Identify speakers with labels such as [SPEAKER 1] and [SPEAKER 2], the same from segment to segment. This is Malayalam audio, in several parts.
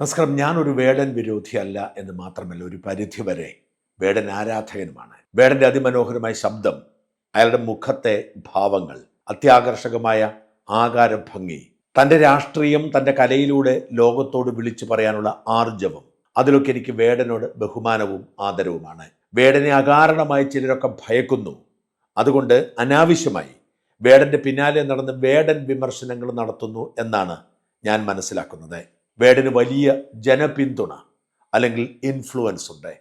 [SPEAKER 1] നമസ്കാരം. ഞാനൊരു വേടൻ വിരോധിയല്ല എന്ന് മാത്രമല്ല ഒരു പരിധി വരെ വേടൻ ആരാധകനുമാണ്. വേടന്റെ അതിമനോഹരമായ ശബ്ദം അയാളുടെ മുഖത്തെ ഭാവങ്ങൾ അത്യാകർഷകമായ ആകാരഭംഗി തന്റെ രാഷ്ട്രീയം തന്റെ കലയിലൂടെ ലോകത്തോട് വിളിച്ചു പറയാനുള്ള ആർജവം അതിലൊക്കെ എനിക്ക് വേടനോട് ബഹുമാനവും ആദരവുമാണ്. വേടനെ അകാരണമായി ചിലരൊക്കെ ഭയക്കുന്നു. അതുകൊണ്ട് അനാവശ്യമായി വേടന്റെ പിന്നാലെ നടന്ന് വേടൻ വിമർശനങ്ങൾ നടത്തുന്നു എന്നാണ് ഞാൻ മനസ്സിലാക്കുന്നത്. വേടന് വലിയ ജനപിന്തുണ അല്ലെങ്കിൽ ഇൻഫ്ലുവൻസ് ഉണ്ട്.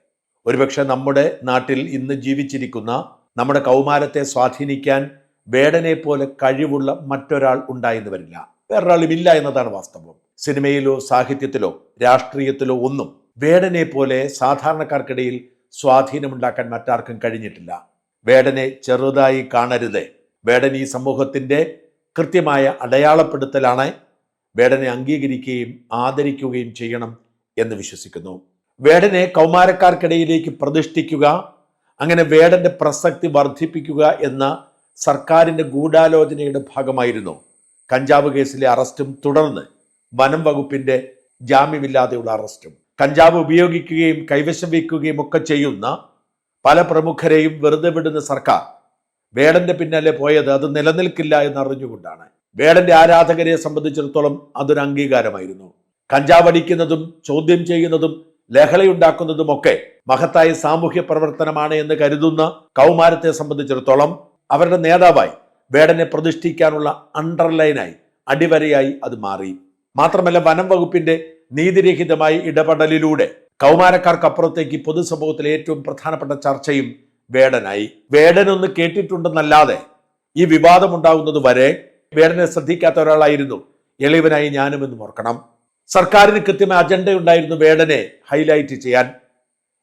[SPEAKER 1] ഒരുപക്ഷെ നമ്മുടെ നാട്ടിൽ ഇന്ന് ജീവിച്ചിരിക്കുന്ന നമ്മുടെ കൗമാരത്തെ സ്വാധീനിക്കാൻ വേടനെ പോലെ കഴിവുള്ള മറ്റൊരാൾ ഉണ്ടായെന്ന് വരില്ല. വേറൊരാളും ഇല്ല എന്നതാണ് വാസ്തവം. സിനിമയിലോ സാഹിത്യത്തിലോ രാഷ്ട്രീയത്തിലോ ഒന്നും വേടനെ പോലെ സാധാരണക്കാർക്കിടയിൽ സ്വാധീനമുണ്ടാക്കാൻ മറ്റാർക്കും കഴിഞ്ഞിട്ടില്ല. വേടനെ ചെറുതായി കാണരുത്. വേടൻ ഈ സമൂഹത്തിന്റെ കൃത്യമായ അടയാളപ്പെടുത്തലാണ് വേടനെ അംഗീകരിക്കുകയും ആദരിക്കുകയും ചെയ്യണം എന്ന് വിശ്വസിക്കുന്നു. വേടനെ കൗമാരക്കാർക്കിടയിലേക്ക് പ്രതിഷ്ഠിക്കുക അങ്ങനെ വേടന്റെ പ്രസക്തി വർദ്ധിപ്പിക്കുക എന്ന സർക്കാരിന്റെ ഗൂഢാലോചനയുടെ ഭാഗമായിരുന്നു. കഞ്ചാവ് കേസിലെ അറസ്റ്റും തുടർന്ന് വനം വകുപ്പിന്റെ ജാമ്യമില്ലാതെയുള്ള അറസ്റ്റും. കഞ്ചാവ് ഉപയോഗിക്കുകയും കൈവശം വയ്ക്കുകയും ഒക്കെ ചെയ്യുന്ന പല പ്രമുഖരെയും വെറുതെ വിടുന്ന സർക്കാർ വേടന്റെ പിന്നാലെ പോയത് അത് നിലനിൽക്കില്ല എന്ന് അറിഞ്ഞുകൊണ്ടാണ് വേടന്റെ ആരാധകരെ സംബന്ധിച്ചിടത്തോളം അതൊരു അംഗീകാരമായിരുന്നു. കഞ്ചാവടിക്കുന്നതും ചോദ്യം ചെയ്യുന്നതും ലഹളയുണ്ടാക്കുന്നതും ഒക്കെ മഹത്തായ സാമൂഹ്യ പ്രവർത്തനമാണ് എന്ന് കരുതുന്ന കൗമാരത്തെ സംബന്ധിച്ചിടത്തോളം അവരുടെ നേതാവായി വേടനെ പ്രതിഷ്ഠിക്കാനുള്ള അണ്ടർലൈനായി അടിവരയായി അത് മാറി. മാത്രമല്ല വനം വകുപ്പിന്റെ നീതിരഹിതമായ ഇടപെടലിലൂടെ കൗമാരക്കാർക്കപ്പുറത്തേക്ക് പൊതുസമൂഹത്തിലെ ഏറ്റവും പ്രധാനപ്പെട്ട ചർച്ചയും വേടനായി. വേടനൊന്ന് കേട്ടിട്ടുണ്ടെന്നല്ലാതെ ഈ വിവാദമുണ്ടാകുന്നത് വരെ വേടനെ ശ്രദ്ധിക്കാത്ത ഒരാളായിരുന്നു. എളിവനായി ഞാനും എന്ന് ഓർക്കണം. സർക്കാരിന് കൃത്യമായ അജണ്ട ഉണ്ടായിരുന്നു വേടനെ ഹൈലൈറ്റ് ചെയ്യാൻ.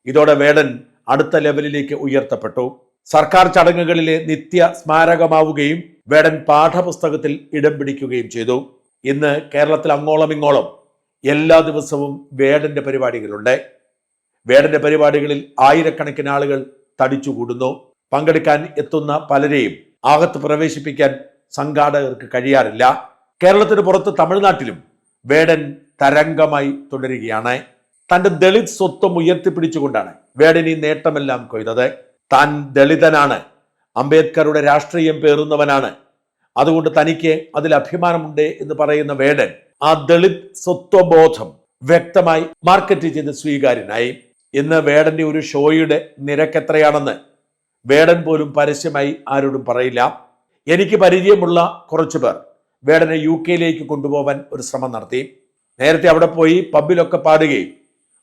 [SPEAKER 1] ഇതോടെ വേടൻ അടുത്ത ലെവലിലേക്ക് ഉയർത്തപ്പെട്ടു. സർക്കാർ ചടങ്ങുകളിലെ നിത്യ സ്മാരകമാവുകയും വേടൻ പാഠപുസ്തകത്തിൽ ഇടം പിടിക്കുകയും ചെയ്തു. ഇന്ന് കേരളത്തിൽ അങ്ങോളം ഇങ്ങോളം എല്ലാ ദിവസവും വേടന്റെ പരിപാടികളുണ്ട്. വേടന്റെ പരിപാടികളിൽ ആയിരക്കണക്കിന് ആളുകൾ തടിച്ചുകൂടുന്നു. പങ്കെടുക്കാൻ എത്തുന്ന പലരെയും ആകത്ത് പ്രവേശിപ്പിക്കാൻ സംഘാടകർക്ക് കഴിയാറില്ല. കേരളത്തിന് പുറത്ത് തമിഴ്നാട്ടിലും വേടൻ തരംഗമായി തുടരുകയാണ്. തന്റെ ദളിത് സ്വത്വം ഉയർത്തിപ്പിടിച്ചുകൊണ്ടാണ് വേടൻ ഈ നേട്ടമെല്ലാം കൊയ്തത്. താൻ ദളിതനാണ്. അംബേദ്കറുടെ രാഷ്ട്രീയം പേറുന്നവനാണ്. അതുകൊണ്ട് തനിക്ക് അതിൽ അഭിമാനമുണ്ട് എന്ന് പറയുന്ന വേടൻ ആ ദളിത് സ്വത്വബോധം വ്യക്തമായി മാർക്കറ്റ് ചെയ്ത് സ്വീകാര്യനായി. ഇന്ന് വേടന്റെ ഒരു ഷോയുടെ നിരക്ക് എത്രയാണെന്ന് വേടൻ പോലും പരസ്യമായി ആരോടും പറയില്ല. എനിക്ക് പരിചയമുള്ള കുറച്ചു പേർ വേടനെ യു കെയിലേക്ക് കൊണ്ടുപോകാൻ ഒരു ശ്രമം നടത്തി. നേരത്തെ അവിടെ പോയി പബ്ബിലൊക്കെ പാടുകയും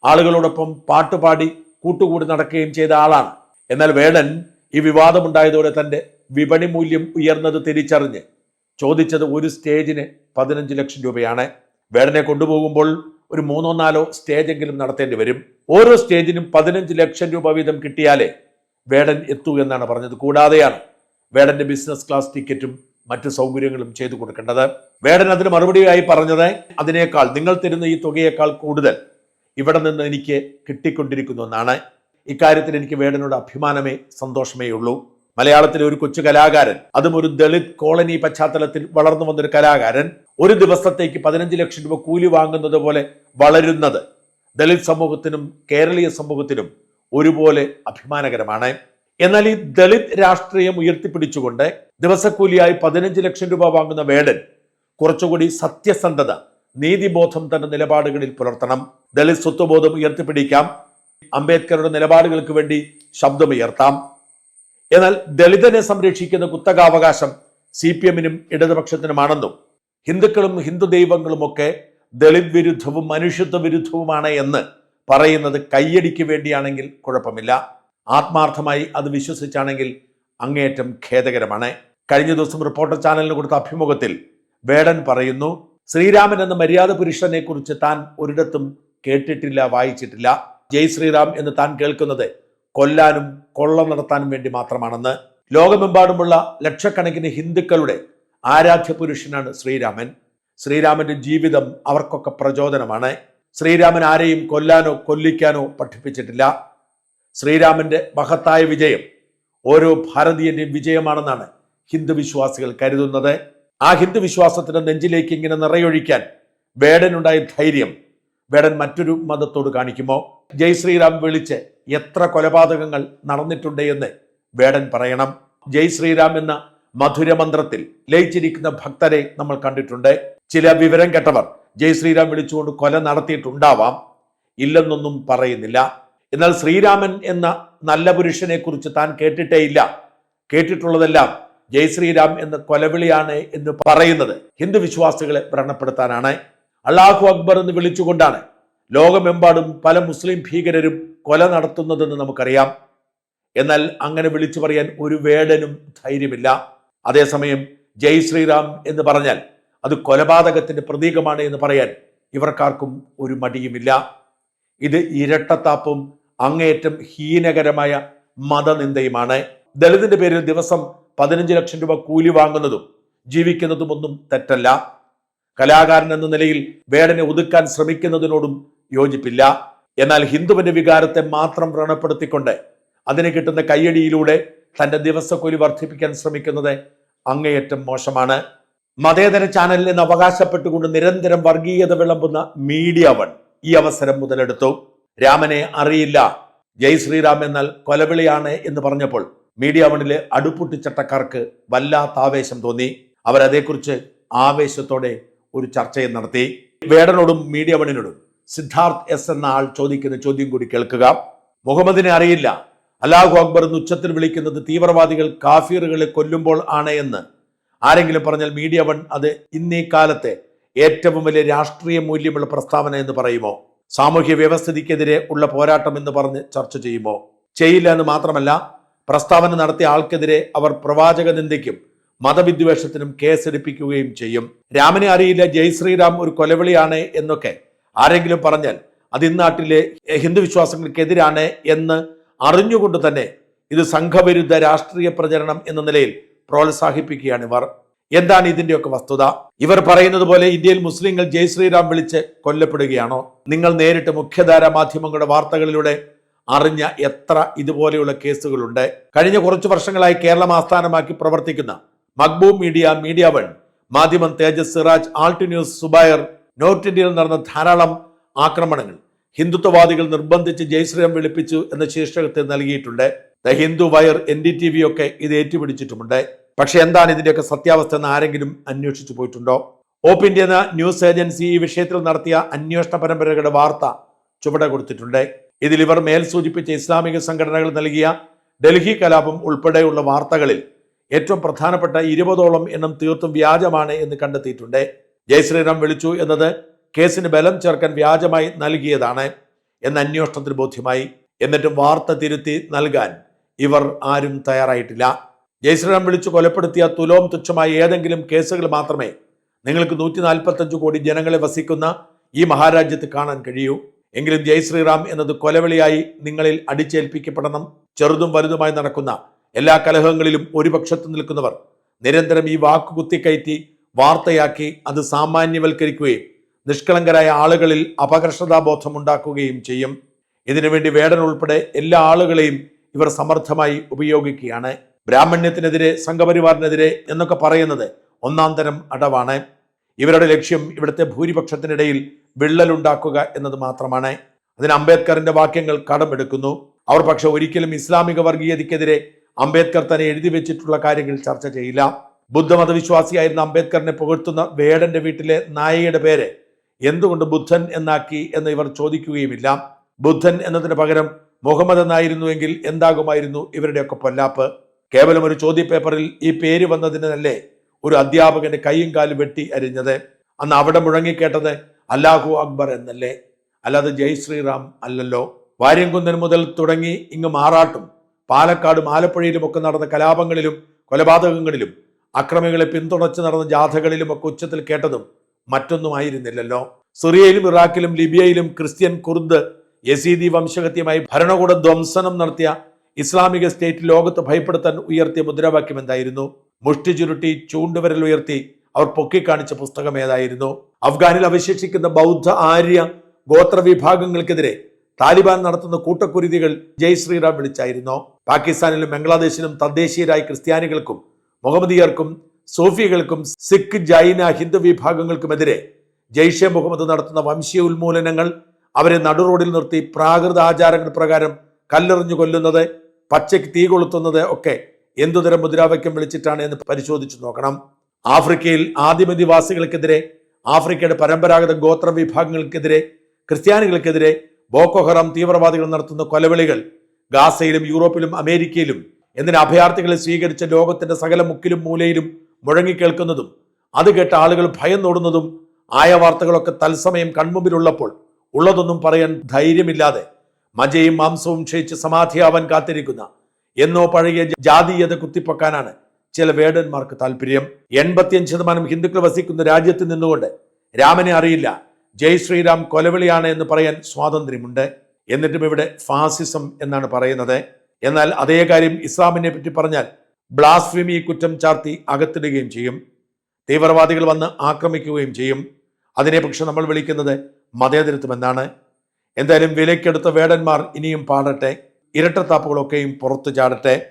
[SPEAKER 1] ആളുകളോടൊപ്പം പാട്ടുപാടി കൂട്ടുകൂടി നടക്കുകയും ചെയ്ത ആളാണ്. എന്നാൽ വേടൻ ഈ വിവാദമുണ്ടായതോടെ തന്റെ വിപണി മൂല്യം ഉയർന്നത് തിരിച്ചറിഞ്ഞ് ചോദിച്ചത് ഒരു സ്റ്റേജിന് പതിനഞ്ച് ലക്ഷം രൂപയാണ്. വേടനെ കൊണ്ടുപോകുമ്പോൾ ഒരു മൂന്നോ നാലോ സ്റ്റേജെങ്കിലും നടത്തേണ്ടി വരും. ഓരോ സ്റ്റേജിനും പതിനഞ്ച് ലക്ഷം രൂപ വീതം കിട്ടിയാലേ വേടൻ എത്തൂ എന്നാണ് പറഞ്ഞത്. കൂടാതെയാണ് വേടന്റെ ബിസിനസ് ക്ലാസ് ടിക്കറ്റും മറ്റു സൗകര്യങ്ങളും ചെയ്തു കൊടുക്കേണ്ടത്. വേടൻ അതിന് മറുപടിയായി പറഞ്ഞത് അതിനേക്കാൾ നിങ്ങൾ തരുന്ന ഈ തുകയേക്കാൾ കൂടുതൽ ഇവിടെ നിന്ന് എനിക്ക് കിട്ടിക്കൊണ്ടിരിക്കുന്നു എന്നാണ്. ഇക്കാര്യത്തിൽ എനിക്ക് വേടനോട് അഭിമാനമേ സന്തോഷമേ ഉള്ളൂ. മലയാളത്തിലെ ഒരു കൊച്ചു കലാകാരൻ അതും ഒരു ദളിത് കോളനി പശ്ചാത്തലത്തിൽ വളർന്നു വന്നൊരു കലാകാരൻ ഒരു ദിവസത്തേക്ക് പതിനഞ്ച് ലക്ഷം രൂപ കൂലി വാങ്ങുന്നത് പോലെ വളരുന്നത് ദളിത് സമൂഹത്തിനും കേരളീയ സമൂഹത്തിനും ഒരുപോലെ അഭിമാനകരമാണ്. എന്നാൽ ഈ ദളിത് രാഷ്ട്രീയം ഉയർത്തിപ്പിടിച്ചുകൊണ്ട് ദിവസക്കൂലിയായി പതിനഞ്ച് ലക്ഷം രൂപ വാങ്ങുന്ന വേടൻ കുറച്ചുകൂടി സത്യസന്ധത നീതിബോധം തന്റെ നിലപാടുകളിൽ പുലർത്തണം. ദളിത് സ്വത്വബോധം ഉയർത്തിപ്പിടിക്കാം. അംബേദ്കറുടെ നിലപാടുകൾക്ക് വേണ്ടി ശബ്ദമുയർത്താം. എന്നാൽ ദളിതനെ സംരക്ഷിക്കുന്ന കുത്തകാവകാശം സി പി എമ്മിനും ഇടതുപക്ഷത്തിനുമാണെന്നും ഹിന്ദുക്കളും ഹിന്ദു ദൈവങ്ങളുമൊക്കെ ദളിത് വിരുദ്ധവും മനുഷ്യത്വ വിരുദ്ധവുമാണ് എന്ന് പറയുന്നത് കയ്യടിക്ക് വേണ്ടിയാണെങ്കിൽ കുഴപ്പമില്ല. ആത്മാർത്ഥമായി അത് വിശ്വസിച്ചാണെങ്കിൽ അങ്ങേയറ്റം ഖേദകരമാണ്. കഴിഞ്ഞ ദിവസം റിപ്പോർട്ടർ ചാനലിന് കൊടുത്ത അഭിമുഖത്തിൽ വേടൻ പറയുന്നു ശ്രീരാമൻ എന്ന മര്യാദ പുരുഷനെ കുറിച്ച് താൻ ഒരിടത്തും കേട്ടിട്ടില്ല വായിച്ചിട്ടില്ല. ജയ് ശ്രീറാം എന്ന് താൻ കേൾക്കുന്നത് കൊല്ലാനും കൊള്ള നടത്താനും വേണ്ടി മാത്രമാണെന്ന്. ലോകമെമ്പാടുമുള്ള ലക്ഷക്കണക്കിന് ഹിന്ദുക്കളുടെ ആരാധ്യ പുരുഷനാണ് ശ്രീരാമൻ. ശ്രീരാമന്റെ ജീവിതം അവർക്കൊക്കെ പ്രചോദനമാണ്. ശ്രീരാമൻ ആരെയും കൊല്ലാനോ കൊല്ലിക്കാനോ പഠിപ്പിച്ചിട്ടില്ല. ശ്രീരാമന്റെ മഹത്തായ വിജയം ഓരോ ഭാരതീയന്റെയും വിജയമാണെന്നാണ് ഹിന്ദു വിശ്വാസികൾ കരുതുന്നത്. ആ ഹിന്ദു വിശ്വാസത്തിന്റെ നെഞ്ചിലേക്ക് ഇങ്ങനെ നിറയൊഴിക്കാൻ വേടനുണ്ടായ ധൈര്യം വേടൻ മറ്റൊരു മതത്തോട് കാണിക്കുമോ? ജയ് ശ്രീറാം വിളിച്ച് എത്ര കൊലപാതകങ്ങൾ നടന്നിട്ടുണ്ട് എന്ന് വേടൻ പറയണം. ജയ് ശ്രീറാം എന്ന മധുരമന്ത്രത്തിൽ ലയിച്ചിരിക്കുന്ന ഭക്തരെ നമ്മൾ കണ്ടിട്ടുണ്ട്. ചില വിവരം കേട്ടവർ ജയ് ശ്രീറാം വിളിച്ചുകൊണ്ട് കൊല നടത്തിയിട്ടുണ്ടാവാം. ഇല്ലെന്നൊന്നും പറയുന്നില്ല. എന്നാൽ ശ്രീരാമൻ എന്ന നല്ല പുരുഷനെ കുറിച്ച് താൻ കേട്ടിട്ടേയില്ല കേട്ടിട്ടുള്ളതെല്ലാം ജയ് ശ്രീരാം എന്ന കൊലവിളിയാണ് എന്ന് പറയുന്നത്. ഹിന്ദു വിശ്വാസികളെ വ്രണപ്പെടുത്താനാണ്. അള്ളാഹു അക്ബർ എന്ന് വിളിച്ചുകൊണ്ടാണ് ലോകമെമ്പാടും പല മുസ്ലിം ഭീകരരും കൊല നടത്തുന്നതെന്ന് നമുക്കറിയാം. എന്നാൽ അങ്ങനെ വിളിച്ചു പറയാൻ ഒരു വേടനും ധൈര്യമില്ല. അതേസമയം ജയ് ശ്രീറാം എന്ന് പറഞ്ഞാൽ അത് കൊലപാതകത്തിന്റെ പ്രതീകമാണ് എന്ന് പറയാൻ ഇവർക്കാർക്കും ഒരു മടിയുമില്ല. ഇത് ഇരട്ടത്താപ്പും അങ്ങേയറ്റം ഹീനകരമായ മതനിന്ദയുമാണ്. ദളിതിന്റെ പേരിൽ ദിവസം പതിനഞ്ച് ലക്ഷം രൂപ കൂലി വാങ്ങുന്നതും ജീവിക്കുന്നതും ഒന്നും തെറ്റല്ല. കലാകാരൻ എന്ന നിലയിൽ വേടനെ ഒതുക്കാൻ ശ്രമിക്കുന്നതിനോടും യോജിപ്പില്ല. എന്നാൽ ഹിന്ദുവിന്റെ വികാരത്തെ മാത്രം വ്രണപ്പെടുത്തിക്കൊണ്ട് അതിന് കിട്ടുന്ന കയ്യടിയിലൂടെ തന്റെ ദിവസക്കൂലി വർദ്ധിപ്പിക്കാൻ ശ്രമിക്കുന്നത് അങ്ങേയറ്റം മോശമാണ്. മതേതര ചാനലിൽ നിന്ന് അവകാശപ്പെട്ടുകൊണ്ട് നിരന്തരം വർഗീയത വിളമ്പുന്ന മീഡിയ വൺ ഈ അവസരം മുതലെടുത്തു. രാമനെ അറിയില്ല. ജയ് ശ്രീറാം എന്നാൽ കൊലവിളിയാണ് എന്ന് പറഞ്ഞപ്പോൾ മീഡിയ വണ്ണിലെ അടുപ്പുട്ടിച്ചട്ടക്കാർക്ക് വല്ലാത്ത ആവേശം തോന്നി. അവരതേക്കുറിച്ച് ആവേശത്തോടെ ഒരു ചർച്ചയും നടത്തി. വേടനോടും മീഡിയ വണ്ണിനോടും സിദ്ധാർത്ഥ് എസ് എന്ന ആൾ ചോദിക്കുന്ന ചോദ്യം കൂടി കേൾക്കുക. മുഹമ്മദിനെ അറിയില്ല. അല്ലാഹു അക്ബർ എന്ന് ഉച്ചത്തിൽ വിളിക്കുന്നത് തീവ്രവാദികൾ കാഫീറുകളെ കൊല്ലുമ്പോൾ ആണ് എന്ന്. ആരെങ്കിലും പറഞ്ഞാൽ മീഡിയ വൺ അത് ഇന്നീ കാലത്തെ ഏറ്റവും വലിയ രാഷ്ട്രീയ മൂല്യമുള്ള പ്രസ്താവന എന്ന് പറയുമോ? സാമൂഹ്യ വ്യവസ്ഥിതിക്കെതിരെ ഉള്ള പോരാട്ടം എന്ന് പറഞ്ഞ് ചർച്ച ചെയ്യുമോ ചെയ്യില്ല എന്ന് മാത്രമല്ല പ്രസ്താവന നടത്തിയ ആൾക്കെതിരെ അവർ പ്രവാചക നിന്ദയ്ക്കും മതവിദ്വേഷത്തിനും കേസെടുപ്പിക്കുകയും ചെയ്യും. രാമനെ അറിയില്ല ജയ് ശ്രീറാം ഒരു കൊലവിളിയാണ് എന്നൊക്കെ ആരെങ്കിലും പറഞ്ഞാൽ അത് ഇന്നാട്ടിലെ ഹിന്ദു വിശ്വാസങ്ങൾക്കെതിരാണ് എന്ന് അറിഞ്ഞുകൊണ്ട് തന്നെ ഇത് സംഘവിരുദ്ധ രാഷ്ട്രീയ പ്രചരണം എന്ന നിലയിൽ പ്രോത്സാഹിപ്പിക്കുകയാണ് ഇവർ. എന്താണ് ഇതിന്റെയൊക്കെ വസ്തുത? ഇവർ പറയുന്നത് പോലെ ഇന്ത്യയിൽ മുസ്ലിങ്ങൾ ജയ് ശ്രീറാം വിളിച്ച് കൊല്ലപ്പെടുകയാണോ? നിങ്ങൾ നേരിട്ട് മുഖ്യധാര മാധ്യമങ്ങളുടെ വാർത്തകളിലൂടെ അറിഞ്ഞ എത്ര ഇതുപോലെയുള്ള കേസുകളുണ്ട്? കഴിഞ്ഞ കുറച്ചു വർഷങ്ങളായി കേരളം ആസ്ഥാനമാക്കി പ്രവർത്തിക്കുന്ന മക്ബൂം Media Media One Madhyamam Tejas Siraj Alt News Zubair north ഇന്ത്യയിൽ നടന്ന ധാരാളം ആക്രമണങ്ങൾ ഹിന്ദുത്വവാദികൾ നിർബന്ധിച്ച് ജയശ്രീറാം വിളിപ്പിച്ചു എന്ന ശീർഷകത്തിൽ നൽകിയിട്ടുണ്ട്. The Hindu Wire N D T V ഒക്കെ ഇത് ഏറ്റുപിടിച്ചിട്ടുമുണ്ട്. പക്ഷെ എന്താണ് ഇതിന്റെയൊക്കെ സത്യാവസ്ഥ എന്ന് ആരെങ്കിലും അന്വേഷിച്ചു പോയിട്ടുണ്ടോ? ഓപ്പ് ഇന്ത്യ എന്ന ന്യൂസ് ഏജൻസി ഈ വിഷയത്തിൽ നടത്തിയ അന്വേഷണ പരമ്പരകളുടെ വാർത്ത ചുവടെ കൊടുത്തിട്ടുണ്ട്. ഇതിൽ ഇവർ മേൽ സൂചിപ്പിച്ച ഇസ്ലാമിക സംഘടനകൾ നൽകിയ ഡൽഹി കലാപം ഉൾപ്പെടെയുള്ള വാർത്തകളിൽ ഏറ്റവും പ്രധാനപ്പെട്ട ഇരുപതോളം എണ്ണം തീർത്തും വ്യാജമാണ് എന്ന് കണ്ടെത്തിയിട്ടുണ്ട്. ജയശ്രീറാം വിളിച്ചു എന്നത് കേസിന് ബലം ചേർക്കാൻ വ്യാജമായി നൽകിയതാണ് എന്ന അന്വേഷണത്തിന് ബോധ്യമായി. എന്നിട്ടും വാർത്ത തിരുത്തി നൽകാൻ ഇവർ ആരും തയ്യാറായിട്ടില്ല. ജയശ്രീറാം വിളിച്ചു കൊലപ്പെടുത്തിയ തുലോം തുച്ഛമായ ഏതെങ്കിലും കേസുകൾ മാത്രമേ നിങ്ങൾക്ക് നൂറ്റി നാൽപ്പത്തഞ്ച് കോടി ജനങ്ങളെ വസിക്കുന്ന ഈ മഹാരാജ്യത്ത് കാണാൻ കഴിയൂ. എങ്കിലും ജയ് ശ്രീറാം എന്നത് കൊലവിളിയായി നിങ്ങളിൽ അടിച്ചേൽപ്പിക്കപ്പെടണം. ചെറുതും വലുതുമായി നടക്കുന്ന എല്ലാ കലഹങ്ങളിലും ഒരു പക്ഷത്ത് നിൽക്കുന്നവർ നിരന്തരം ഈ വാക്ക് കുത്തിക്കയറ്റി വാർത്തയാക്കി അത് സാമാന്യവൽക്കരിക്കുകയും നിഷ്കളങ്കരായ ആളുകളിൽ അപകർഷതാബോധം ഉണ്ടാക്കുകയും ചെയ്യും. ഇതിനുവേണ്ടി വേടൻ ഉൾപ്പെടെ എല്ലാ ആളുകളെയും ഇവർ സമർത്ഥമായി ഉപയോഗിക്കുകയാണ്. ബ്രാഹ്മണ്യത്തിനെതിരെ സംഘപരിവാറിനെതിരെ എന്നൊക്കെ പറയുന്നത് ഒന്നാം തരം അടവാണ്. ഇവരുടെ ലക്ഷ്യം ഇവിടുത്തെ ഭൂരിപക്ഷത്തിനിടയിൽ വിള്ളലുണ്ടാക്കുക എന്നത് മാത്രമാണ്. അതിന് അംബേദ്കറിന്റെ വാക്യങ്ങൾ കടമെടുക്കുന്നു. അവർ പക്ഷെ ഒരിക്കലും ഇസ്ലാമിക വർഗീയതയ്ക്കെതിരെ അംബേദ്കർ തന്നെ എഴുതി വെച്ചിട്ടുള്ള കാര്യങ്ങൾ ചർച്ച ചെയ്യില്ല. ബുദ്ധമതവിശ്വാസിയായിരുന്ന അംബേദ്കറിനെ പുകഴ്ത്തുന്ന വേടന്റെ വീട്ടിലെ നായയുടെ പേര് എന്തുകൊണ്ട് ബുദ്ധൻ എന്നാക്കി എന്ന് ഇവർ ചോദിക്കുകയുമില്ല. ബുദ്ധൻ എന്നതിന് പകരം മുഹമ്മദ് എന്നായിരുന്നുവെങ്കിൽ എന്താകുമായിരുന്നു ഇവരുടെയൊക്കെ പൊല്ലാപ്പ്? കേവലം ഒരു ചോദ്യപേപ്പറിൽ ഈ പേര് വന്നതിനല്ലേ ഒരു അധ്യാപകന്റെ കൈയും കാലും വെട്ടി അരിഞ്ഞത്? അന്ന് അവിടെ മുഴങ്ങിക്കേട്ടത് അല്ലാഹു അക്ബർ എന്നല്ലേ? അല്ലാതെ ജയ് ശ്രീറാം അല്ലല്ലോ. വാര്യംകുന്നൻ മുതൽ തുടങ്ങി ഇങ്ങ് മാറാട്ടും. പാലക്കാടും ആലപ്പുഴയിലും ഒക്കെ നടന്ന കലാപങ്ങളിലും കൊലപാതകങ്ങളിലും അക്രമികളെ പിന്തുണച്ച് നടന്ന ജാഥകളിലും ഒക്കെ ഉച്ചത്തിൽ കേട്ടതും മറ്റൊന്നുമായിരുന്നില്ലല്ലോ സിറിയയിലും ഇറാഖിലും ലിബിയയിലും ക്രിസ്ത്യൻ കുർദ് യസീദി വംശഹത്യമായി ഭരണകൂട ധ്വംസനം നടത്തിയ ഇസ്ലാമിക സ്റ്റേറ്റ് ലോകത്ത് ഭയപ്പെടുത്താൻ ഉയർത്തിയ മുദ്രാവാക്യം എന്തായിരുന്നു? മുഷ്ടി ചുരുട്ടി ചൂണ്ടുവിരൽ ഉയർത്തി അവർ പൊക്കിക്കാണിച്ച പുസ്തകം ഏതായിരുന്നു? അഫ്ഗാനിൽ അവശേഷിക്കുന്ന ബൗദ്ധ ആര്യ ഗോത്ര വിഭാഗങ്ങൾക്കെതിരെ താലിബാൻ നടത്തുന്ന കൂട്ടക്കുരുതികൾ ജയ് ശ്രീറാം വിളിച്ചായിരുന്നോ? പാകിസ്ഥാനിലും ബംഗ്ലാദേശിലും തദ്ദേശീയരായ ക്രിസ്ത്യാനികൾക്കും മുഹമ്മദിയർക്കും സൂഫികൾക്കും സിഖ് ജൈന ഹിന്ദു വിഭാഗങ്ങൾക്കുമെതിരെ ജയ്ഷെ മുഹമ്മദ് നടത്തുന്ന വംശീയ ഉന്മൂലനങ്ങൾ അവരെ നടുറോഡിൽ നിർത്തി പ്രാകൃത ആചാരങ്ങൾ പ്രകാരം കല്ലെറിഞ്ഞു കൊല്ലുന്നത് പച്ചയ്ക്ക് തീ കൊളുത്തുന്നത് ഒക്കെ എന്തുതരം മുദ്രാവാക്യം വിളിച്ചിട്ടാണ് എന്ന് പരിശോധിച്ചു നോക്കണം. ആഫ്രിക്കയിൽ ആദിമനിവാസികൾക്കെതിരെ ആഫ്രിക്കയുടെ പരമ്പരാഗത ഗോത്ര വിഭാഗങ്ങൾക്കെതിരെ ക്രിസ്ത്യാനികൾക്കെതിരെ ബോക്കോഹറാം തീവ്രവാദികൾ നടത്തുന്ന കൊലവിളികൾ ഗാസയിലും യൂറോപ്പിലും അമേരിക്കയിലും എന്തിന് അഭയാർത്ഥികളെ സ്വീകരിച്ച ലോകത്തിന്റെ സകല മുക്കിലും മൂലയിലും മുഴങ്ങിക്കേൾക്കുന്നതും അത് കേട്ട ആളുകൾ ഭയന്നോടുന്നതും ആയ വാർത്തകളൊക്കെ തത്സമയം കൺമുമ്പിലുള്ളപ്പോൾ ഉള്ളതൊന്നും പറയാൻ ധൈര്യമില്ലാതെ മജയും മാംസവും ക്ഷയിച്ച് സമാധിയാവാൻ കാത്തിരിക്കുന്ന എന്നോ പഴകിയ ജാതീയത കുത്തിപ്പൊക്കാനാണ് ചില വേടന്മാർക്ക് താല്പര്യം എൺപത്തിയഞ്ച് ശതമാനം ഹിന്ദുക്കൾ വസിക്കുന്ന രാജ്യത്ത് നിന്നുകൊണ്ട് രാമനെ അറിയില്ല. ജയ് ശ്രീറാം കൊലവിളിയാണ് എന്ന് പറയാൻ സ്വാതന്ത്ര്യമുണ്ട്. എന്നിട്ടും ഇവിടെ ഫാസിസം എന്നാണ് പറയുന്നത്. എന്നാൽ അതേ കാര്യം ഇസ്ലാമിനെ പറ്റി പറഞ്ഞാൽ ബ്ലാസ്ഫിമി കുറ്റം ചാർത്തി അകത്തിടുകയും ചെയ്യും. തീവ്രവാദികൾ വന്ന് ആക്രമിക്കുകയും ചെയ്യും. അതിനെ പക്ഷെ നമ്മൾ വിളിക്കുന്നത് മതേതരത്വം എന്നാണ്. എന്തായാലും വിലയ്ക്കെടുത്ത വേടന്മാർ ഇനിയും പാടട്ടെ. ഇരട്ടത്താപ്പുകളൊക്കെയും പുറത്തു ചാടട്ടെ.